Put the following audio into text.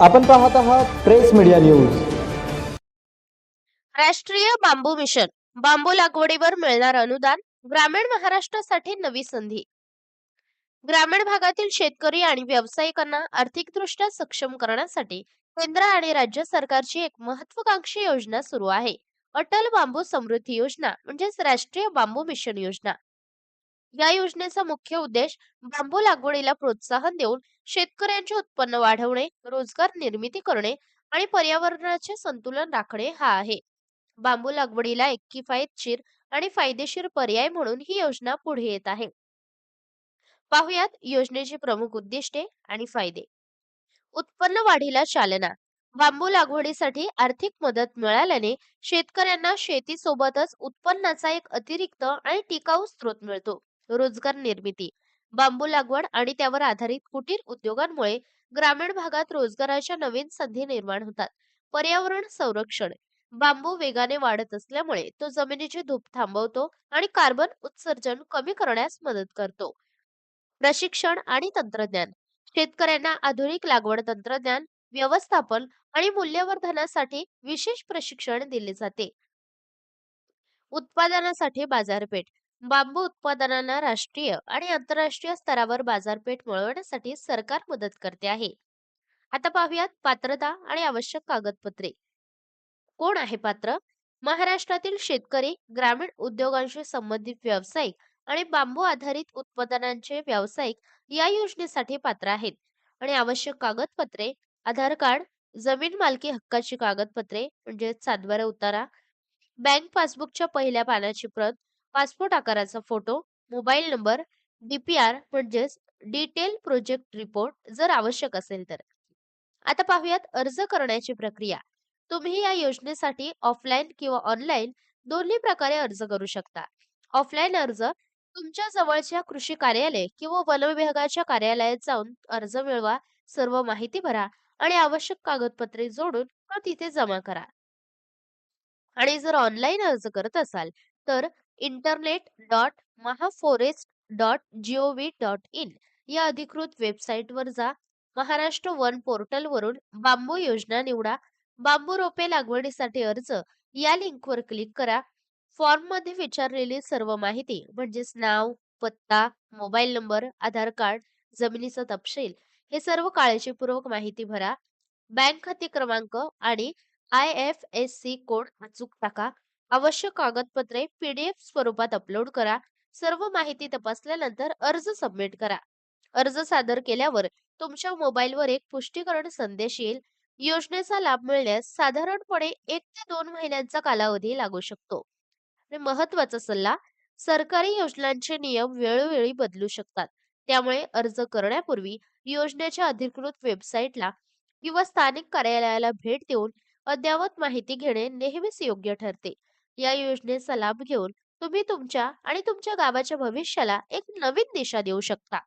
आपण पाहत आहात प्रेस मीडिया न्यूज. राष्ट्रीय बांबू मिशन. बांबू लागवडीवर मिळणार अनुदान ग्रामीण महाराष्ट्रासाठी नवी संधी. ग्रामीण भागातील शेतकरी आणि व्यावसायिकांना आर्थिकदृष्ट्या सक्षम करण्यासाठी केंद्र आणि राज्य सरकारची एक महत्वाकांक्षी योजना सुरू आहे. अटल बांबू समृद्धी योजना म्हणजेच राष्ट्रीय बांबू मिशन योजना. या योजनेचा मुख्य उद्देश बांबू लागवडीला प्रोत्साहन देऊन शेतकऱ्यांचे उत्पन्न वाढवणे रोजगार निर्मिती करणे आणि पर्यावरणाचे संतुलन राखणे हा आहे. बांबू लागवडीला एक किफायतशीर आणि फायदेशीर पर्याय म्हणून ही योजना पुढे येत आहे. पाहुयात योजनेची प्रमुख उद्दिष्टे आणि फायदे. उत्पन्न वाढीला चालना बांबू लागवडीसाठी आर्थिक मदत मिळाल्याने शेतकऱ्यांना शेतीसोबतच उत्पन्नाचा एक अतिरिक्त आणि टिकाऊ स्रोत मिळतो. रोजगार निर्मिती बांबू लागवड आणि त्यावर आधारित कुटीर उद्योगांमुळे ग्रामीण भागात रोजगाराच्या नवीन संधी निर्माण होतात. पर्यावरण संरक्षण बांबू वेगाने वाढत असल्यामुळे तो जमिनीची धूप थांबवतो आणि कार्बन उत्सर्जन कमी करण्यास मदत करतो. प्रशिक्षण आणि तंत्रज्ञान शेतकऱ्यांना आधुनिक लागवड तंत्रज्ञान व्यवस्थापन आणि मूल्यवर्धनासाठी विशेष प्रशिक्षण दिले जाते. उत्पादनासाठी बाजारपेठ बांबू उत्पादनांना राष्ट्रीय आणि आंतरराष्ट्रीय स्तरावर बाजारपेठ मिळवण्यासाठी सरकार मदत करते आहे. आता पाहूयात पात्रता आणि आवश्यक कागदपत्रे. कोण आहे पात्र? महाराष्ट्रातील शेतकरी ग्रामीण उद्योगांशी संबंधित व्यावसायिक आणि बांबू आधारित उत्पादनांचे व्यावसायिक या योजनेसाठी पात्र आहेत. आणि आवश्यक कागदपत्रे आधार कार्ड जमीन मालकी हक्काची कागदपत्रे म्हणजे सातबारा उतारा बँक पासबुकच्या पहिल्या पानाची प्रत पासपोर्ट आकाराचा फोटो मोबाईल नंबर डीपीआर म्हणजेच डिटेल प्रोजेक्ट रिपोर्ट जर आवश्यक असेल तर. आता पाहूयात अर्ज करण्याची प्रक्रिया. तुम्ही या योजनेसाठी ऑफलाईन किंवा ऑनलाईन दोन्ही प्रकारे अर्ज करू शकता. ऑफलाईन अर्ज तुमच्या जवळच्या कृषी कार्यालय किंवा वन विभागाच्या कार्यालयात जाऊन अर्ज मिळवा सर्व माहिती भरा आणि आवश्यक कागदपत्रे जोडून तिथे जमा करा. आणि जर ऑनलाईन अर्ज करत असाल तर internet dot Mahaforest dot G O V dot in या अधिकृत वेबसाईटवर जा. महाराष्ट्र वन पोर्टलवरून बांबू योजना निवडा. बांबू रोपे लागवडीसाठी अर्ज. या लिंकवर क्लिक करा. फॉर्ममध्ये विचारलेली सर्व माहिती म्हणजेच नाव पत्ता मोबाईल नंबर आधार कार्ड जमिनीचा तपशील हे सर्व काळजीपूर्वक माहिती भरा. बँक खाते क्रमांक आणि I F S C code अचूक टाका. आवश्यक कागदपत्रे पीडीएफ स्वरूपात अपलोड करा. सर्व माहिती तपासल्यानंतर अर्ज सबमिट करा. अर्ज सादर केल्यावर तुमच्या मोबाईलवर एक पुष्टीकरण संदेश येईल. योजनेचा लाभ मिळण्यास साधारणपणे एक ते दोन महिन्यांचा कालावधी लागू शकतो. आणि महत्त्वाचा सल्ला सरकारी योजनांचे नियम वेळोवेळी बदलू शकतात. त्यामुळे अर्ज करण्यापूर्वी योजनेच्या अधिकृत वेबसाईटला किंवा स्थानिक कार्यालयाला भेट देऊन अद्ययावत माहिती घेणे नेहमीच योग्य ठरते. या योजनेचा लाभ घेऊन तुम्ही तुमच्या आणि तुमच्या गावाच्या भविष्याला एक नवीन दिशा देऊ शकता.